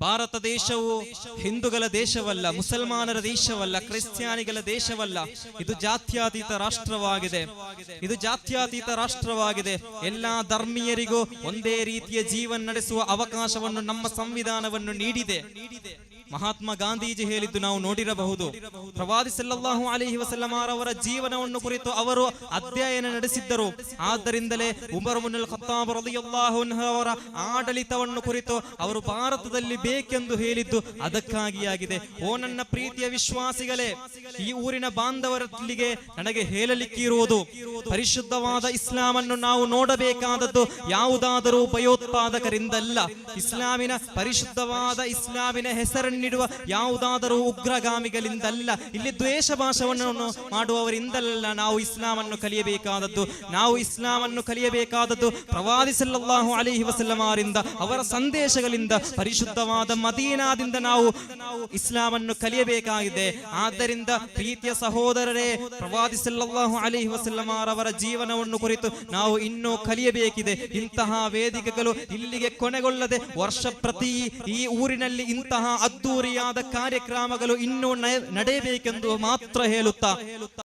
ಭಾರತ ದೇಶವು ಹಿಂದೂಗಳ ದೇಶವಲ್ಲ, ಮುಸಲ್ಮಾನರ ದೇಶವಲ್ಲ, ಕ್ರಿಶ್ಚಿಯಾನಿಗಳ ದೇಶವಲ್ಲ. ಇದು ಜಾತ್ಯಾತೀತ ರಾಷ್ಟ್ರವಾಗಿದೆ. ಇದು ಜಾತ್ಯಾತೀತ ರಾಷ್ಟ್ರವಾಗಿದೆ. ಎಲ್ಲಾ ಧರ್ಮೀಯರಿಗೂ ಒಂದೇ ರೀತಿಯ ಜೀವನ ನಡೆಸುವ ಅವಕಾಶವನ್ನು ನಮ್ಮ ಸಂವಿಧಾನವನ್ನು ನೀಡಿದೆ. ಮಹಾತ್ಮ ಗಾಂಧೀಜಿ ಹೇಳಿದ್ದು ನಾವು ನೋಡಿರಬಹುದು. ಪ್ರವಾದಿ ಸಲ್ಲಲ್ಲಾಹು ಅಲೈಹಿ ವಸಲ್ಲಮಾರವರ ಜೀವನವನ್ನು ಕುರಿತು ಅವರು ಅಧ್ಯಯನ ನಡೆಸಿದ್ದರು. ಆದ್ದರಿಂದಲೇ ಉಮರ್ ಮುನಲ್ ಖತ್ತಾಬ್ ಅವರ ಆಡಳಿತವನ್ನು ಕುರಿತು ಅವರು ಭಾರತದಲ್ಲಿ ಬೇಕೆಂದು ಹೇಳಿದ್ದು ಅದಕ್ಕಾಗಿಯಾಗಿದೆ ಓ ನನ್ನ ಪ್ರೀತಿಯ ವಿಶ್ವಾಸಿಗಳೇ, ಈ ಊರಿನ ಬಾಂಧವರಲ್ಲಿಗೆ ನನಗೆ ಹೇಳಲಿಕ್ಕಿರುವುದು ಪರಿಶುದ್ಧವಾದ ಇಸ್ಲಾಂ ಅನ್ನು ನಾವು ನೋಡಬೇಕಾದದ್ದು ಯಾವುದಾದರೂ ಭಯೋತ್ಪಾದಕರಿಂದಲ್ಲ. ಇಸ್ಲಾಮಿನ ಪರಿಶುದ್ಧವಾದ ಇಸ್ಲಾಮಿನ ಹೆಸರನ್ನಿಡುವ ಯಾವುದಾದರೂ ಉಗ್ರಗಾಮಿಗಳಿಂದಲ್ಲ, ಇಲ್ಲಿ ದ್ವೇಷ ಭಾಷವನ್ನು ಮಾಡುವವರಿಂದಲ್ಲ ನಾವು ಇಸ್ಲಾಮನ್ನು ಕಲಿಯಬೇಕಾದದ್ದು. ನಾವು ಇಸ್ಲಾಮನ್ನು ಕಲಿಯಬೇಕಾದದ್ದು ಪ್ರವಾದಿ ಸಲ್ಲಲ್ಲಾಹು ಅಲೈಹಿ ವಸಲ್ಲಮಾರಿಂದ ಅವರ ಸಂದೇಶಗಳಿಂದ, ಪರಿಶುದ್ಧವಾದ ಮದೀನಾದಿಂದ ನಾವು ಇಸ್ಲಾಮನ್ನು ಕಲಿಯಬೇಕಾಗಿದೆ. ಆದ್ದರಿಂದ ಪ್ರೀತಿಯ ಸಹೋದರರೇ, ಪ್ರವಾದಿ ಸಲ್ಲಲ್ಲಾಹು ಅಲೈಹಿ ವಸಲ್ಲಮಾರವರ ಜೀವನವನ್ನು ಕುರಿತು ನಾವು ಇನ್ನೂ ಕಲಿಯಬೇಕಿದೆ. ಇಂತಹ ವೇದಿಕೆಗಳು ಇಲ್ಲಿಗೆ ಕೊನೆಗೊಳ್ಳದೆ ವರ್ಷ ಪ್ರತಿ ಈ ಊರಿನಲ್ಲಿ ಇಂತಹ ಅದ್ದೂರಿಯಾದ ಕಾರ್ಯಕ್ರಮಗಳು ಇನ್ನೂ ನಡೆಯಬೇಕೆಂದು ಮಾತ್ರ ಹೇಳುತ್ತಾ